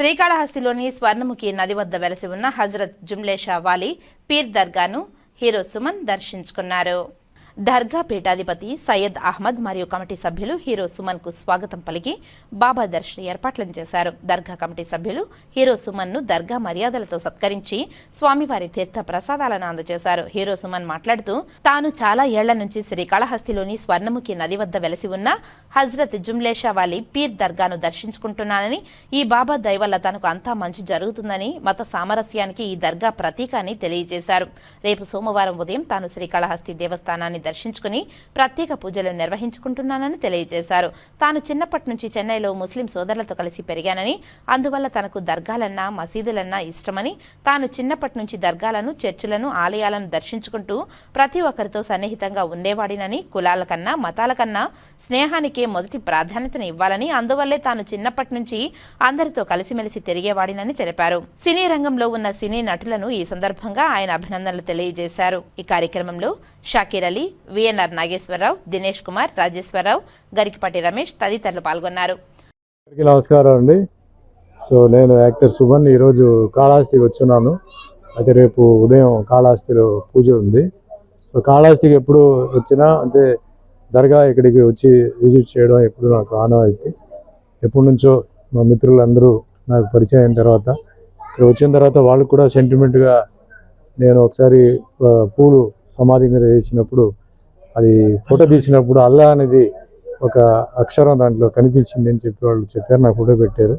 శ్రీకాళహస్తిలోని స్వర్ణముఖి నది వద్ద వెలసి ఉన్న హజరత్ జుమ్లేషా వాలి పీర్ దర్గాను హీరో సుమన్ దర్శించుకున్నారు. దర్గా పీఠాధిపతి సయ్యద్ అహ్మద్ మరియు కమిటీ సభ్యులు హీరో సుమన్కు స్వాగతం పలికి బాబా దర్శన ఏర్పాట్లను చేశారు. దర్గా కమిటీ సభ్యులు హీరో సుమన్ను దర్గా మర్యాదలతో సత్కరించి స్వామివారి తీర్థ ప్రసాదాలను అందజేశారు. హీరో సుమన్ మాట్లాడుతూ తాను చాలా ఏళ్ళ నుంచి శ్రీకాళహస్తిలోని స్వర్ణముఖి నది వద్ద వెలసి ఉన్న హజ్రత్ జుమ్లేషా వాలి పీర్ దర్గాను దర్శించుకుంటున్నానని ఈ బాబా దయ వల్ల తనకు అంతా మంచి జరుగుతుందని మత సామరస్యానికి ఈ దర్గా ప్రతీక అని తెలియజేశారు. రేపు సోమవారం ఉదయం తాను శ్రీకాళహస్తి దేవస్థానాన్ని దర్శించుకుని ప్రత్యేక పూజలు నిర్వహించుకుంటున్నానని తెలియజేశారు. తాను చిన్నప్పటి నుంచి చెన్నైలో ముస్లిం సోదరులతో కలిసి పెరిగానని అందువల్ల తనకు దర్గాలన్నా మసీదులన్నా ఇష్టమని తాను చిన్నప్పటి నుంచి దర్గాలను చర్చిలను ఆలయాలను దర్శించుకుంటూ ప్రతి ఒక్కరితో సన్నిహితంగా ఉండేవాడినని కులాల కన్నా మతాల కన్నా స్నేహానికే మొదటి ప్రాధాన్యతను ఇవ్వాలని అందువల్లే తాను చిన్నప్పటి నుంచి అందరితో కలిసిమెలిసి తిరిగేవాడినని తెలిపారు. సినీ రంగంలో ఉన్న సినీ నటులను ఈ సందర్భంగా ఆయన అభినందనలు తెలియజేశారు. ఈ కార్యక్రమంలో Shakir Ali V N R Nageswararao Dinesh Kumar Rajeswararao Garikipati Ramesh తదితరులు పాల్గొన్నారు. నమస్కారం అండి. సో నేను యాక్టర్ సుమన్ ఈరోజు కాళహస్తికి వచ్చున్నాను. అయితే రేపు ఉదయం కాళహస్తిలో పూజ ఉంది. సో కాళహస్తికి ఎప్పుడు వచ్చినా అంటే దర్గా ఇక్కడికి వచ్చి విజిట్ చేయడం ఎప్పుడు నాకు ఆనవాయితీ. ఎప్పటి నుంచో మా మిత్రులందరూ నాకు పరిచయం అయిన తర్వాత ఇక్కడ వచ్చిన తర్వాత వాళ్ళు కూడా సెంటిమెంట్గా నేను ఒకసారి పూలు సమాధి మీద వేసినప్పుడు అది ఫోటో తీసినప్పుడు అల్లా అనేది ఒక అక్షరం దాంట్లో కనిపించింది అని చెప్పి వాళ్ళు చెప్పారు నాకు ఫోటో పెట్టారు.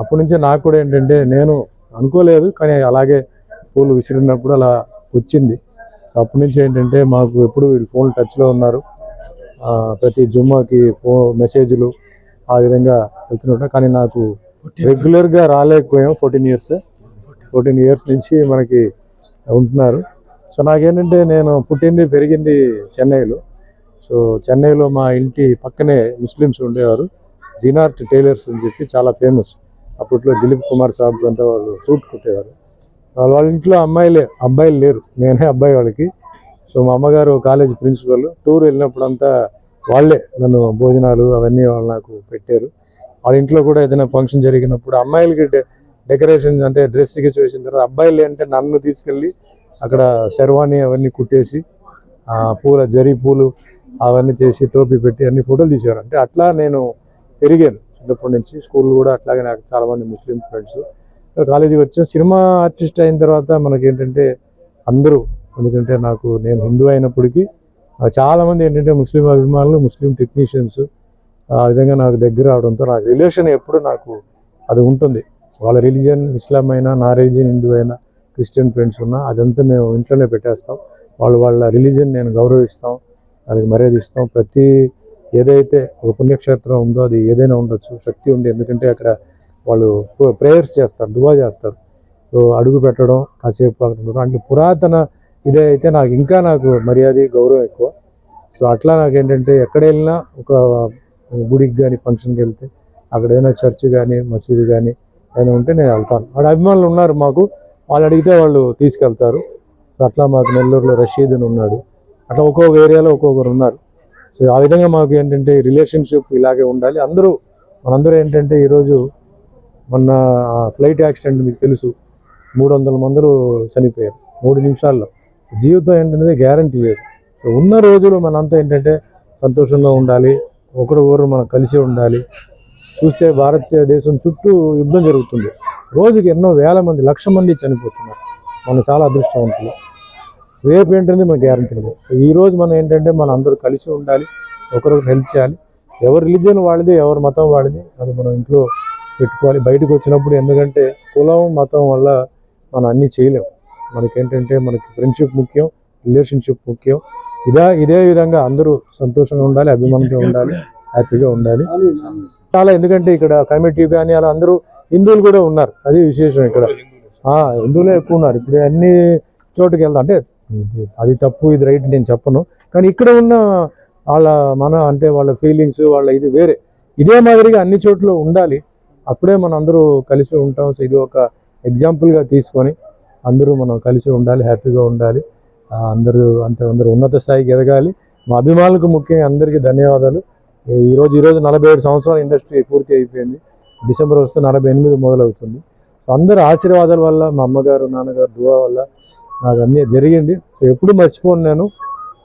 అప్పటి నుంచే నాకు కూడా ఏంటంటే నేను అనుకోలేదు కానీ అలాగే పూలు విసిరినప్పుడు అలా వచ్చింది. సో అప్పటి నుంచి ఏంటంటే మాకు ఎప్పుడు వీళ్ళు ఫోన్ టచ్లో ఉన్నారు. ప్రతి జుమ్మాకి ఫో మెసేజ్లు ఆ విధంగా వెళ్తుంటాం కానీ నాకు రెగ్యులర్గా రాలేకపోయాం ఫోర్టీన్ ఇయర్స్. ఫోర్టీన్ ఇయర్స్ నుంచి మనకి ఉంటున్నారు. సో నాకేంటంటే నేను పుట్టింది పెరిగింది చెన్నైలో. సో చెన్నైలో మా ఇంటి పక్కనే ముస్లిమ్స్ ఉండేవారు. జీనార్ట్ టైలర్స్ అని చెప్పి చాలా ఫేమస్. అప్పట్లో దిలీప్ కుమార్ సాబ్ అంతా వాళ్ళు సూట్ కుట్టేవారు. వాళ్ళ వాళ్ళ ఇంట్లో అమ్మాయిలే అబ్బాయిలు లేరు. నేనే అబ్బాయి వాళ్ళకి. సో మా అమ్మగారు కాలేజ్ ప్రిన్సిపల్. టూర్ వెళ్ళినప్పుడంతా వాళ్ళే నన్ను భోజనాలు అవన్నీ వాళ్ళు నాకు పెట్టారు. వాళ్ళ ఇంట్లో కూడా ఏదైనా ఫంక్షన్ జరిగినప్పుడు అమ్మాయిలకి డెకరేషన్ అంటే డ్రెస్ గిస్ వేసిన తర్వాత అబ్బాయిలు అంటే నన్ను తీసుకెళ్ళి అక్కడ శర్వాణి అవన్నీ కుట్టేసి పూల జరీ పూలు అవన్నీ చేసి టోపీ పెట్టి అన్ని ఫోటోలు తీసేవారు. అంటే అట్లా నేను పెరిగాను. చిన్నప్పటి నుంచి స్కూల్ కూడా అట్లాగే నాకు చాలామంది ముస్లిం ఫ్రెండ్స్. కాలేజీకి వచ్చాం. సినిమా ఆర్టిస్ట్ అయిన తర్వాత మనకి ఏంటంటే అందరూ ఎందుకంటే నాకు నేను హిందూ అయినప్పటికీ చాలామంది ఏంటంటే ముస్లిం అభిమానులు ముస్లిం టెక్నీషియన్స్ ఆ విధంగా నాకు దగ్గర అవడంతో నాకు రిలేషన్ ఎప్పుడు నాకు అది ఉంటుంది. వాళ్ళ రిలీజియన్ ఇస్లాం అయినా నా రిలీజియన్ హిందూ అయినా క్రిస్టియన్ ఫ్రెండ్స్ ఉన్నా అదంతా మేము ఇంట్లోనే పెట్టేస్తాం. వాళ్ళు వాళ్ళ రిలీజియన్ నేను గౌరవిస్తాం వాళ్ళకి మర్యాద ఇస్తాం ప్రతి ఏదైతే ఒక పుణ్యక్షేత్రం ఉందో అది ఏదైనా ఉండొచ్చు శక్తి ఉంది. ఎందుకంటే అక్కడ వాళ్ళు ప్రేయర్స్ చేస్తారు దువా చేస్తారు. సో అడుగు పెట్టడం కాసేపు అక్కడ ఉండడం అంటే పురాతన ఇదే అయితే నాకు ఇంకా నాకు మర్యాద గౌరవం ఎక్కువ. సో అట్లా నాకు ఏంటంటే ఎక్కడ వెళ్ళినా ఒక గుడికి కానీ ఫంక్షన్కి వెళ్తే అక్కడ ఏదైనా చర్చ్ కానీ మసీదు కానీ ఏదైనా ఉంటే నేను వెళ్తాను. అక్కడ అభిమానులు ఉన్నారు మాకు. వాళ్ళు అడిగితే వాళ్ళు తీసుకెళ్తారు. అట్లా మాకు నెల్లూరులో రషీద్ అని ఉన్నాడు. అట్లా ఒక్కొక్క ఏరియాలో ఒక్కొక్కరు ఉన్నారు. సో ఆ విధంగా మాకు ఏంటంటే రిలేషన్షిప్ ఇలాగే ఉండాలి. అందరూ మనందరూ ఏంటంటే ఈరోజు మొన్న ఫ్లైట్ యాక్సిడెంట్ మీకు తెలుసు. మూడు వందల మందులు చనిపోయారు. మూడు నిమిషాల్లో. జీవితం ఏంటనేది గ్యారంటీ లేదు. సో ఉన్న రోజులు మనంతా ఏంటంటే సంతోషంగా ఉండాలి. ఒకరు ఒకరు మనం కలిసి ఉండాలి. చూస్తే భారతదేశం చుట్టూ యుద్ధం జరుగుతుంది. రోజుకి ఎన్నో వేల మంది లక్ష మంది చనిపోతున్నారు. మనం చాలా అదృష్టవంతులు. రేపు ఏంటంటే మనకు గ్యారంటీ లేదు. సో ఈ రోజు మనం ఏంటంటే మనం అందరూ కలిసి ఉండాలి ఒకరొకరు హెల్ప్ చేయాలి. ఎవరి రిలీజన్ వాళ్ళది ఎవరి మతం వాడిది అది మనం ఇంట్లో పెట్టుకోవాలి. బయటకు వచ్చినప్పుడు ఎందుకంటే కులం మతం వల్ల మనం అన్నీ చేయలేము మనకేంటంటే మనకి ఫ్రెండ్షిప్ ముఖ్యం రిలేషన్షిప్ ముఖ్యం. ఇదే ఇదే విధంగా అందరూ సంతోషంగా ఉండాలి అభిమానంగా ఉండాలి హ్యాపీగా ఉండాలి. చాలా ఎందుకంటే ఇక్కడ కమిటీ కానీ అలా అందరూ హిందువులు కూడా ఉన్నారు. అది విశేషం ఇక్కడ. హిందువులే ఎక్కువ ఉన్నారు. ఇప్పుడు అన్ని చోటుకి వెళ్దాం. అంటే అది తప్పు ఇది రైట్ నేను చెప్పను. కానీ ఇక్కడ ఉన్న వాళ్ళ మన అంటే వాళ్ళ ఫీలింగ్స్ వాళ్ళ ఇది వేరే. ఇదే మాదిరిగా అన్ని చోట్ల ఉండాలి. అప్పుడే మనం అందరూ కలిసి ఉంటాం. ఇది ఒక ఎగ్జాంపుల్గా తీసుకొని అందరూ మనం కలిసి ఉండాలి హ్యాపీగా ఉండాలి. అందరూ అంత అందరూ ఉన్నత స్థాయికి ఎదగాలి. మా అభిమానులకు ముఖ్యంగా అందరికీ ధన్యవాదాలు. ఈ రోజు నలభై ఏడు సంవత్సరాల ఇండస్ట్రీ పూర్తి అయిపోయింది. డిసెంబర్ వస్తే నలభై ఎనిమిది మొదలవుతుంది. సో అందరి ఆశీర్వాదాల వల్ల మా అమ్మగారు నాన్నగారు దువా వల్ల నాకు అన్నీ జరిగింది. సో ఎప్పుడు మర్చిపోను నేను.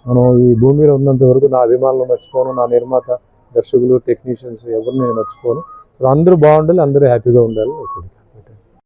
మనం ఈ భూమిలో ఉన్నంత వరకు నా అభిమానులు మర్చిపోను నా నిర్మాత దర్శకులు టెక్నీషియన్స్ ఎవరు నేను మర్చిపోను. సో అందరూ బాగుండాలి అందరూ హ్యాపీగా ఉండాలి. ఒకటి